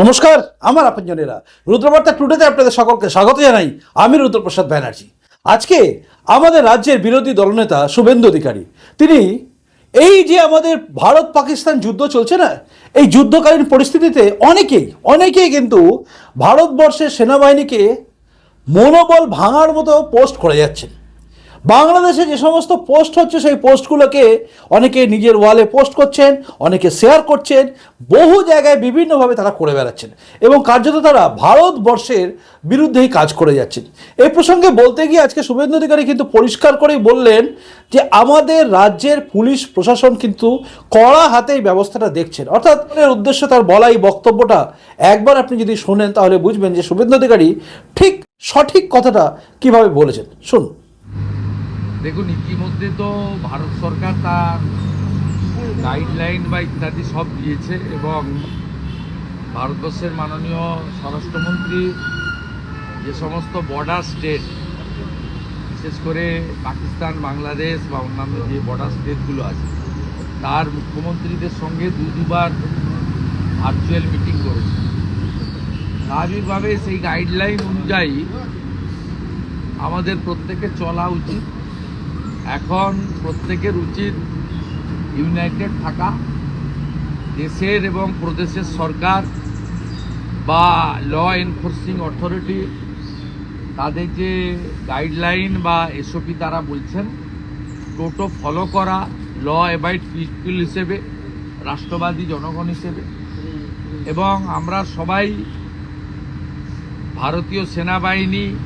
নমস্কার, আমার আপনজনেরা। রুদ্রবার্তা টুডেতে আপনাদের সকলকে স্বাগত জানাই। আমি রুদ্রপ্রসাদ ব্যানার্জি। আজকে আমাদের রাজ্যের বিরোধী দলনেতা শুভেন্দু অধিকারী। তিনি এই যে আমাদের ভারত পাকিস্তান যুদ্ধ চলছে না, এই যুদ্ধকালীন পরিস্থিতিতে অনেকেই অনেকেই কিন্তু ভারতবর্ষের সেনাবাহিনীকে মনোবল ভাঙার মতো পোস্ট করে যাচ্ছেন। বাংলাদেশে যে সমস্ত পোস্ট হচ্ছে, সেই পোস্টগুলোকে অনেকে নিজের ওয়ালে পোস্ট করছেন, অনেকে শেয়ার করছেন, বহু জায়গায় বিভিন্নভাবে তারা করে বেড়াচ্ছেন এবং কার্যত তারা ভারতবর্ষের বিরুদ্ধেই কাজ করে যাচ্ছেন। এই প্রসঙ্গে বলতে গিয়ে আজকে শুভেন্দু অধিকারী কিন্তু পরিষ্কার করেই বললেন যে, আমাদের রাজ্যের পুলিশ প্রশাসন কিন্তু কড়া হাতে এই ব্যবস্থাটা দেখছেন। অর্থাৎ এর উদ্দেশ্য তার বলা এই বক্তব্যটা একবার আপনি যদি শোনেন, তাহলে বুঝবেন যে, শুভেন্দু অধিকারী ঠিক সঠিক কথাটা কীভাবে বলেছেন। শুনুন। দেখুন, ইতিমধ্যে তো ভারত সরকার তার গাইডলাইন বা ইত্যাদি সব দিয়েছে এবং ভারতবর্ষের মাননীয় স্বরাষ্ট্রমন্ত্রী যে সমস্ত বর্ডার স্টেট বিশেষ করে পাকিস্তান, বাংলাদেশ বা অন্যান্য যে বর্ডার স্টেটগুলো আছে, তার মুখ্যমন্ত্রীদের সঙ্গে দু দুবার ভার্চুয়াল মিটিং করেছে। স্বাভাবিকভাবে সেই গাইডলাইন অনুযায়ী আমাদের প্রত্যেকে চলা উচিত। এখন প্রত্যেকের উচিত ইউনাইটেড থাকা। দেশের এবং প্রদেশের সরকার বা ল এনফোর্সিং অথরিটি তাদের যে গাইডলাইন বা এসওপি তারা বলছেন টোটো ফলো করা ল অ্যাবাইড পিপল হিসেবে, রাষ্ট্রবাদী জনগণ হিসেবে। এবং আমরা সবাই ভারতীয় সেনাবাহিনী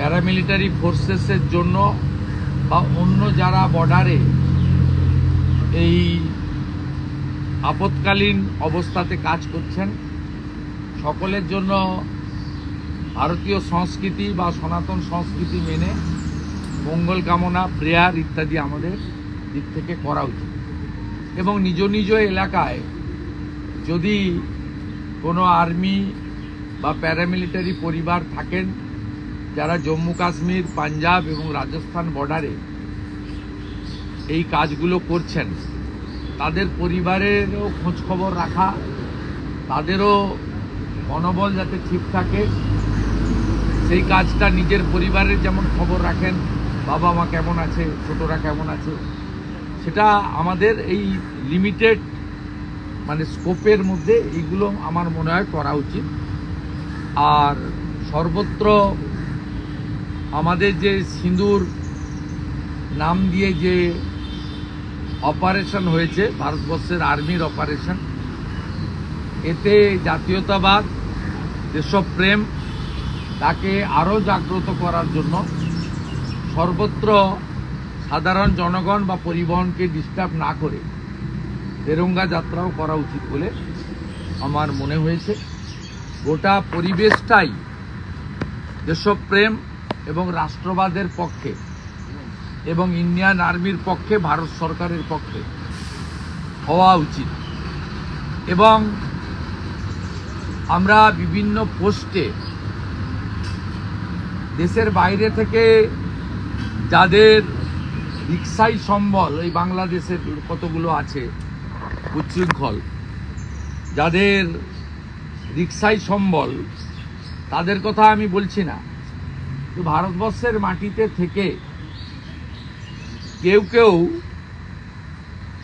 প্যারামিলিটারি ফোর্সেসের জন্য বা অন্য যারা বর্ডারে এই আপৎকালীন অবস্থাতে কাজ করছেন, সকলের জন্য ভারতীয় সংস্কৃতি বা সনাতন সংস্কৃতি মেনে মঙ্গল কামনা, প্রেয়ার ইত্যাদি আমাদের দিক থেকে করা উচিত। এবং নিজ নিজ এলাকায় যদি কোনো আর্মি বা প্যারামিলিটারি পরিবার থাকেন যারা জম্মু কাশ্মীর, পাঞ্জাব এবং রাজস্থান বর্ডারে এই কাজগুলো করছেন, তাদের পরিবারেরও খোঁজখবর রাখা, তাদেরও মনোবল যাতে ঠিক থাকে, সেই কাজটা নিজের পরিবারের যেমন খবর রাখেন, বাবা মা কেমন আছে, ছোটরা কেমন আছে, সেটা আমাদের এই লিমিটেড মানে স্কোপের মধ্যে এইগুলো আমার মনে হয় করা উচিত। আর সর্বত্র আমাদের যে সিঁদুর নাম দিয়ে যে অপারেশন হয়েছে, ভারতবর্ষের আর্মির অপারেশন এতে জাতীয়তাবাদ, দেশপ্রেম, তাকে আরও জাগ্রত করার জন্য সর্বত্র সাধারণ জনগণ বা পরিবহনকে ডিস্টার্ব না করে তেরঙ্গা যাত্রাও করা উচিত বলে আমার মনে হয়েছে। গোটা পরিবেশটাই দেশপ্রেম এবং রাষ্ট্রবাদের পক্ষে এবং ইন্ডিয়ান আর্মির পক্ষে, ভারত সরকারের পক্ষে হওয়া উচিত। এবং আমরা বিভিন্ন পোস্টে দেশের বাইরে থেকে যাদের রিক্সাই সম্বল, এই বাংলাদেশের কতগুলো আছে, উচ্ছৃঙ্খল, যাদের রিক্সাই সম্বল, তাদের কথা আমি বলছি না। ভারতবর্ষের মাটিতে থেকে কেউ কেউ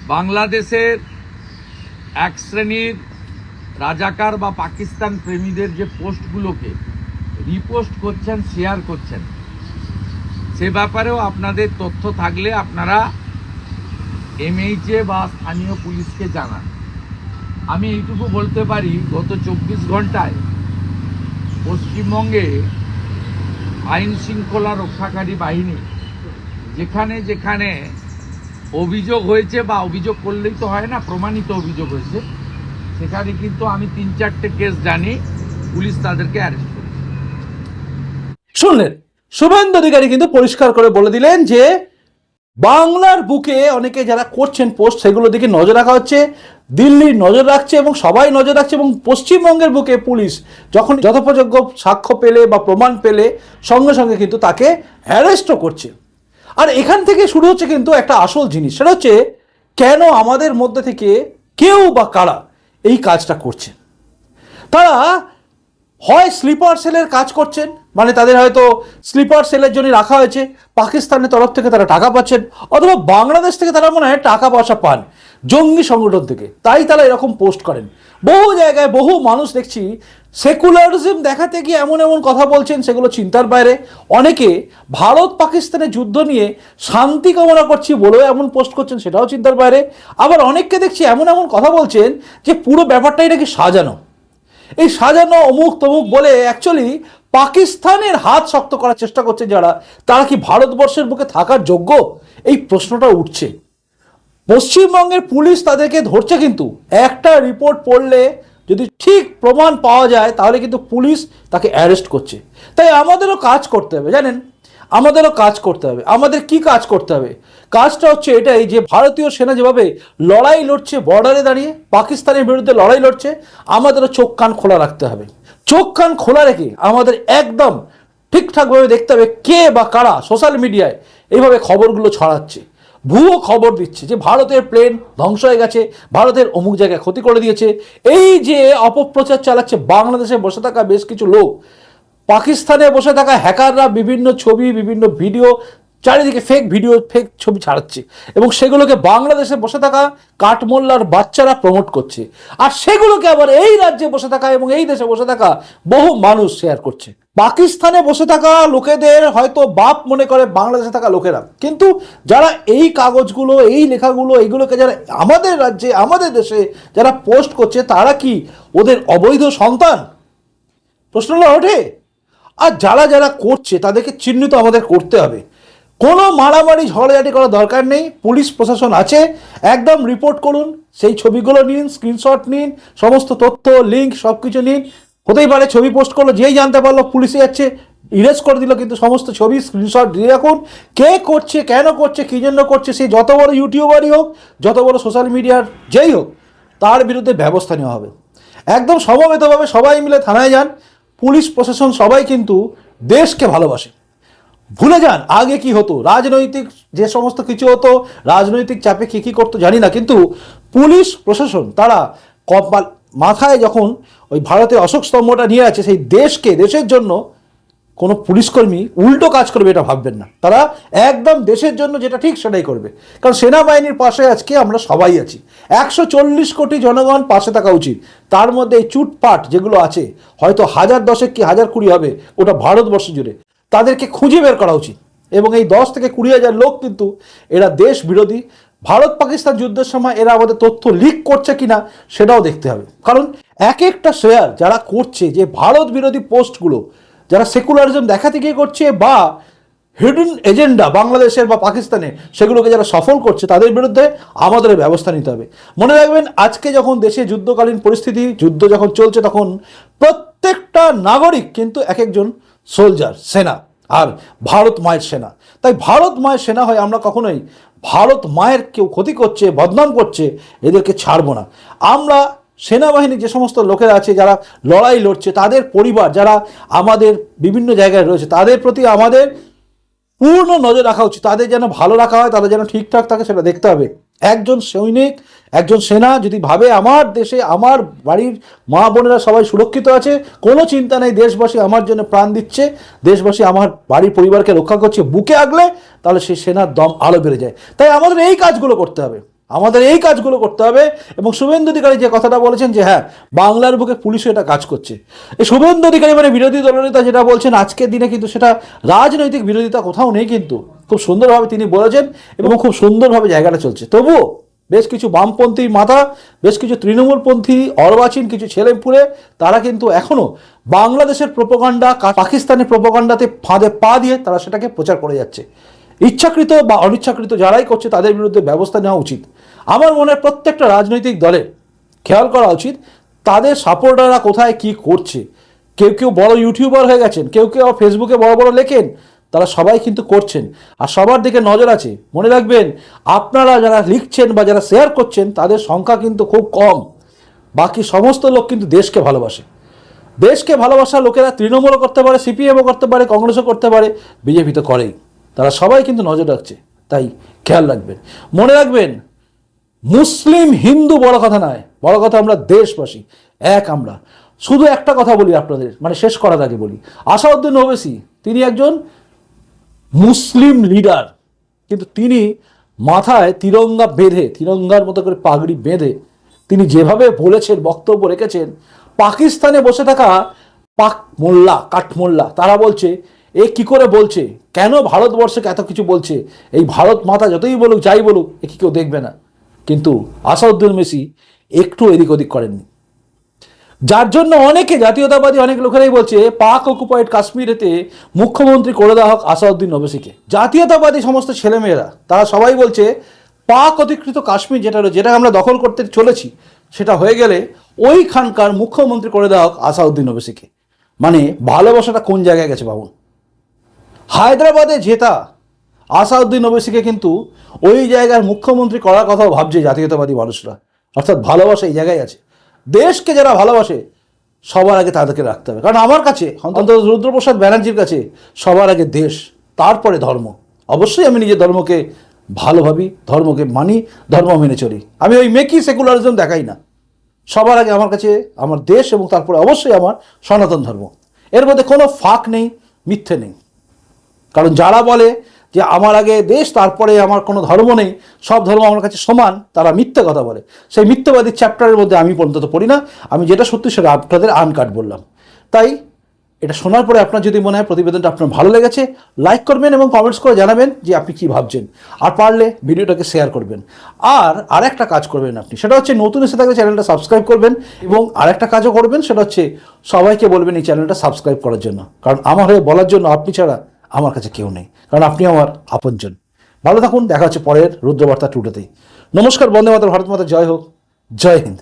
বাংলাদেশের এক শ্রেণির রাজাকার বা পাকিস্তান প্রেমীদের যে পোস্টগুলোকে রিপোস্ট করছেন, শেয়ার করছেন, সে ব্যাপারেও আপনাদের তথ্য থাকলে আপনারা এমএইচএ বা স্থানীয় পুলিশকে জানান। আমি এইটুকু বলতে পারি, গত চব্বিশ ঘন্টায় পশ্চিমবঙ্গে আইন শৃঙ্খলা রক্ষাকারী বাহিনী, যেখানে যেখানে অভিযোগ হয়েছে বা অভিযোগ করলেই তো হয় না, প্রমাণিত অভিযোগ হয়েছে, সেখানে কিন্তু আমি তিন চারটে কেস জানি, পুলিশ তাদেরকে অ্যারেস্ট করেছে। শুনলেন শুভেন্দু অধিকারী কিন্তু পরিষ্কার করে বলে দিলেন যে বাংলার বুকে অনেকে যারা করছেন পোস্ট, সেগুলো দিকে নজর রাখা হচ্ছে। দিল্লির নজর রাখছে এবং সবাই নজর রাখছে এবং পশ্চিমবঙ্গের বুকে পুলিশ যখন যথোপযোগ্য সাক্ষ্য পেলে বা প্রমাণ পেলে, সঙ্গে সঙ্গে কিন্তু তাকে অ্যারেস্টও করছে। আর এখান থেকে শুরু হচ্ছে কিন্তু একটা আসল জিনিস, সেটা হচ্ছে কেন আমাদের মধ্যে থেকে কেউ বা কারা এই কাজটা করছে? তারা হয় স্লিপার সেলের কাজ করছেন? মানে তাদের হয়তো স্লিপার সেলের জন্য রাখা হয়েছে, পাকিস্তানের তরফ থেকে তারা টাকা পাচ্ছেন, অথবা বাংলাদেশ থেকে তারা মনে হয় টাকা পয়সা পান জঙ্গি সংগঠন থেকে। তাই তারা এরকম পোস্ট করেন। বহু জায়গায় বহু মানুষ দেখছি সেকুলারিজম দেখাতে গিয়ে এমন এমন কথা বলছেন, সেগুলো চিন্তার বাইরে। অনেকে ভারত পাকিস্তানের যুদ্ধ নিয়ে শান্তি কামনা করছি বলেও এমন পোস্ট করছেন, সেটাও চিন্তার বাইরে। আবার অনেককে দেখছি এমন এমন কথা বলছেন যে পুরো ব্যাপারটাই নাকি সাজানো। এই সাজানো অমুক তমুক বলে অ্যাকচুয়ালি পাকিস্তানের হাত শক্ত করার চেষ্টা করছে যারা, তারা কি ভারতবর্ষের বুকে থাকার যোগ্য? এই প্রশ্নটা উঠছে। পশ্চিমবঙ্গের পুলিশ তাদেরকে ধরছে কিন্তু। একটা রিপোর্ট পড়লে যদি ঠিক প্রমাণ পাওয়া যায়, তাহলে কিন্তু পুলিশ তাকে অ্যারেস্ট করছে। তাই আমাদেরও কাজ করতে হবে, জানেন? আমাদেরও কাজ করতে হবে। আমাদের কি কাজ করতে হবে? কাজটা হচ্ছে এটাই যে ভারতীয় সেনা যেভাবে লড়াই লড়ছে বর্ডারে দাঁড়িয়ে, পাকিস্তানের বিরুদ্ধে লড়াই লড়ছে, আমাদেরও চোখ কান খোলা রাখতে হবে। চোখ কান খোলা রেখে আমাদের একদম ঠিকঠাকভাবে দেখতে হবে কে বা কারা সোশ্যাল মিডিয়ায় এইভাবে খবরগুলো ছড়াচ্ছে। ভুয়ো খবর দিচ্ছে যে ভারতের প্লেন ধ্বংস হয়ে গেছে, ভারতের অমুক জায়গায় ক্ষতি করে দিয়েছে। এই যে অপপ্রচার চালাচ্ছে, বাংলাদেশে বসে থাকা বেশ কিছু লোক পাকিস্তানে বসে থাকা হ্যাকাররা বিভিন্ন ছবি, বিভিন্ন ভিডিও, চারিদিকে ফেক ভিডিও ফেক ছবি ছাড়াচ্ছে এবং সেগুলোকে বাংলাদেশে বসে থাকা কাঠমোল্লার বাচ্চারা প্রমোট করছে। আর সেগুলোকে আবার এই রাজ্যে বসে থাকা এবং এই দেশে বসে থাকা বহু মানুষ শেয়ার করছে। পাকিস্তানে বসে থাকা লোকেদের হয়তো বাপ মনে করে বাংলাদেশে থাকা লোকেরা। কিন্তু যারা এই কাগজগুলো, এই লেখাগুলো, এইগুলোকে যারা আমাদের রাজ্যে, আমাদের দেশে যারা পোস্ট করছে, তারা কি ওদের অবৈধ সন্তান? প্রশ্নটা ওঠে? আর যারা যারা করছে, তাদেরকে চিহ্নিত আমাদের করতে হবে। কোনো মারামারি, ঝগড়াঝাটি করার দরকার নেই। পুলিশ, প্রশাসন আছে। একদম রিপোর্ট করুন, সেই ছবিগুলো নিন স্ক্রিনশট নিন, সমস্ত তথ্য লিঙ্ক সব কিছু নিন। হতেই পারে ছবি পোস্ট করল, যেই জানতে পারল পুলিশে যাচ্ছে ইরেজ করে দিল, কিন্তু সমস্ত ছবি স্ক্রিনশট দিয়ে রাখুন। কে করছে, কেন করছে, কী জন্য করছে সেই যত বড় ইউটিউবারই হোক, যত বড় সোশ্যাল মিডিয়ার যেই হোক, তার বিরুদ্ধে ব্যবস্থা নেওয়া হবে। একদম সমবেতভাবে সবাই মিলে থানায় যান। পুলিশ প্রশাসন সবাই কিন্তু দেশকে ভালোবাসে। ভুলে যান, আগে কি হতো? রাজনৈতিক যে সমস্ত কিছু হতো, রাজনৈতিক চাপে কী কী করতো জানি না, কিন্তু পুলিশ প্রশাসন তারা কপাল মাথায় যখন ওই ভারতের অশোক স্তম্ভটা নিয়ে আছে, সেই দেশকে, দেশের জন্য কোনো পুলিশকর্মী উল্টো কাজ করবে এটা ভাববেন না। তারা একদম দেশের জন্য যেটা ঠিক সেটাই করবে। কারণ সেনাবাহিনীর পাশে আজকে আমরা সবাই আছি। একশো চল্লিশ কোটি জনগণ পাশে থাকা উচিত। তার মধ্যে এই চুটপাট যেগুলো আছে, হয়তো হাজার দশেক কি হাজার কুড়ি হবে, ওটা ভারতবর্ষ জুড়ে। তাদেরকে খুঁজে বের করা উচিত। এবং এই দশ থেকে কুড়ি হাজার লোক কিন্তু এরা দেশ বিরোধী। ভারত পাকিস্তান যুদ্ধের সময় এরা আমাদের তথ্য লিক করছে কিনা সেটাও দেখতে হবে। কারণ এক একটা শেয়ার যারা করছে যে ভারত বিরোধী পোস্টগুলো যারা সেকুলারিজম দেখাতে গিয়ে করছে বা হিডেন এজেন্ডা বাংলাদেশের বা পাকিস্তানে সেগুলোকে যারা সফল করছে, তাদের বিরুদ্ধে আমাদের ব্যবস্থা নিতে হবে। মনে রাখবেন, আজকে যখন দেশে যুদ্ধকালীন পরিস্থিতি, যুদ্ধ যখন চলছে, তখন প্রত্যেকটা নাগরিক কিন্তু এক একজন সোলজার সেনা। আর ভারত মায়ের সেনা। তাই ভারত মায়ের সেনা হয় আমরা কখনোই ভারত মায়ের কেউ ক্ষতি করছে, বদনাম করছে, এদেরকে ছাড়বো না। আমরা সেনাবাহিনীর যে সমস্ত লোকেরা আছে, যারা লড়াই লড়ছে, তাদের পরিবার, যারা আমাদের বিভিন্ন জায়গায় রয়েছে, তাদের প্রতি আমাদের পূর্ণ নজর রাখা উচিত। তাদের যেন ভালো রাখা হয়, তাদের যেন ঠিকঠাক থাকে, সেটা দেখতে হবে। একজন সৈনিক, একজন সেনা যদি ভাবে, আমার দেশে, আমার বাড়ির মা বোনেরা সবাই সুরক্ষিত আছে, কোনো চিন্তা নেই, দেশবাসী আমার জন্য প্রাণ দিচ্ছে, দেশবাসী আমার বাড়ির পরিবারকে রক্ষা করছে, বুকে আগলে, তাহলে সেই সেনার দম আরও বেড়ে যায়। তাই আমাদের এই কাজগুলো করতে হবে। আমাদের এই কাজগুলো করতে হবে। এবং শুভেন্দু অধিকারী যে কথাটা বলেছেন যে হ্যাঁ বাংলার বুকে পুলিশও এটা কাজ করছে। এই শুভেন্দু অধিকারী মানে বিরোধী দলনেতা যেটা বলছেন আজকের দিনে কিন্তু সেটা রাজনৈতিক বিরোধিতা কোথাও নেই কিন্তু। খুব সুন্দরভাবে তিনি বলেছেন এবং খুব সুন্দরভাবে জায়গাটা চলছে। তবুও বেশ কিছু বামপন্থী মাথা, বেশ কিছু তৃণমূলপন্থী, অর্বাচীন কিছু ছেলেপুলে, তারা কিন্তু এখনও বাংলাদেশের প্রোপাগান্ডা পাকিস্তানের প্রোপাগান্ডাতে ফাঁদে পা দিয়ে তারা সেটাকে প্রচার করে যাচ্ছে। ইচ্ছাকৃত বা অনিচ্ছাকৃত যারাই করছে, তাদের বিরুদ্ধে ব্যবস্থা নেওয়া উচিত। আমার মনে হয় প্রত্যেকটা রাজনৈতিক দলের খেয়াল করা উচিত, তাদের সাপোর্টাররা কোথায় কি করছে। কেউ কেউ বড় ইউটিউবার হয়ে গেছেন, কেউ কেউ ফেসবুকে বড় বড় লেখেন, তারা সবাই কিন্তু করছেন। আর সবার দিকে নজর আছে। মনে রাখবেন, আপনারা যারা লিখছেন বা যারা শেয়ার করছেন, তাদের সংখ্যা কিন্তু খুব কম। বাকি সমস্ত লোক কিন্তু দেশকে ভালোবাসে। দেশকে ভালোবাসা লোকেরা তৃণমূলও করতে পারে সিপিএমও করতে পারে, কংগ্রেসও করতে পারে বিজেপি তো করেই। তারা সবাই কিন্তু নজর রাখছে, তাই খেয়াল রাখবেন। মনে রাখবেন মুসলিম হিন্দু বড় কথা নয়, বড় কথা আমরা দেশবাসী, এক আমরা। শুধু একটা কথা বলি আপনাদের মানে শেষ করার আগে বলি। আসাউদ্দিন ওবেসি, তিনি একজন মুসলিম লিডার কিন্তু তিনি মাথায় তিরঙ্গা বেঁধে, তিরঙ্গার মতো করে পাগড়ি বেঁধে, তিনি যেভাবে বলেছেন, বক্তব্য রেখেছেন, পাকিস্তানে বসে থাকা পাক মোল্লা কাঠমোল্লা তারা বলছে, এ কি করে বলছে? কেন ভারতবর্ষকে এত কিছু বলছে? এই ভারত মাতা যতই বলুক, যাই বলুক, এ কি কেউ দেখবে না। কিন্তু আসাউদ্দিন মেসি একটু এদিক ওদিক করেননি। যার জন্য অনেকে জাতীয়তাবাদী অনেক লোকেরাই বলছে, পাক অকুপাইড কাশ্মীরেতে মুখ্যমন্ত্রী করে দেওয়া হোক আসাউদ্দিন ওবেসিকে। জাতীয়তাবাদী সমস্ত ছেলেমেয়েরা, তারা সবাই বলছে, পাক অধিকৃত কাশ্মীর যেটা রয়েছে যেটা আমরা দখল করতে চলেছি, সেটা হয়ে গেলে ওইখানকার মুখ্যমন্ত্রী করে দেওয়া হোক আসাউদ্দিন ওবেসিকে। মানে ভালোবাসাটা কোন জায়গায় গেছে বাবুন হায়দ্রাবাদে জেতা আসাউদ্দিন ওবেসিকে কিন্তু ওই জায়গার মুখ্যমন্ত্রী করার কথাও ভাবছে জাতীয়তাবাদী মানুষরা। অর্থাৎ ভালোবাসা এই জায়গায় আছে। দেশকে যারা ভালোবাসে, সবার আগে তাদেরকে রাখতে হবে। কারণ আমার কাছে, অন্তত রুদ্রপ্রসাদ ব্যানার্জির কাছে, সবার আগে দেশ, তারপরে ধর্ম। অবশ্যই আমি নিজের ধর্মকে ভালোভাবি, ধর্মকে মানি, ধর্ম মেনে চলি। আমি ওই মেকি সেকুলারিজম দেখাই না। সবার আগে আমার কাছে আমার দেশ এবং তারপরে অবশ্যই আমার সনাতন ধর্ম। এর মধ্যে কোনো ফাঁক নেই, মিথ্যে নেই। কারণ যারা বলে যে আমার আগে দেশ, তারপরে আমার কোনো ধর্ম নেই, সব ধর্ম আমার কাছে সমান, তারা মিথ্যে কথা বলে। সেই মিথ্যেবাদী চ্যাপ্টারের মধ্যে আমি পর্যন্ত পড়ি না, আমি যেটা সত্যি সেটা আপনাদের আনকাট বললাম। তাই এটা শোনার পরে আপনার যদি মনে হয় প্রতিবেদনটা আপনার ভালো লেগেছে লাইক করবেন এবং কমেন্টস করে জানাবেন যে আপনি কি ভাবছেন। আর পারলে ভিডিওটাকে শেয়ার করবেন। আর আরেকটা কাজ করবেন আপনি, সেটা হচ্ছে নতুন এসে থাকলে চ্যানেলটা সাবস্ক্রাইব করবেন এবং আরেকটা কাজও করবেন, সেটা হচ্ছে সবাইকে বলবেন এই চ্যানেলটা সাবস্ক্রাইব করার জন্য। কারণ আমার হয়ে বলার জন্য আপনি ছাড়া আমার কাছে কেউ নেই। কারণ আপনি আমার আপনজন। ভালো থাকুন, দেখা হচ্ছে পরের রুদ্রবার্তা টুডোতে নমস্কার, বন্দে মাতা ভারত মাতা, জয় হোক। জয় হিন্দ।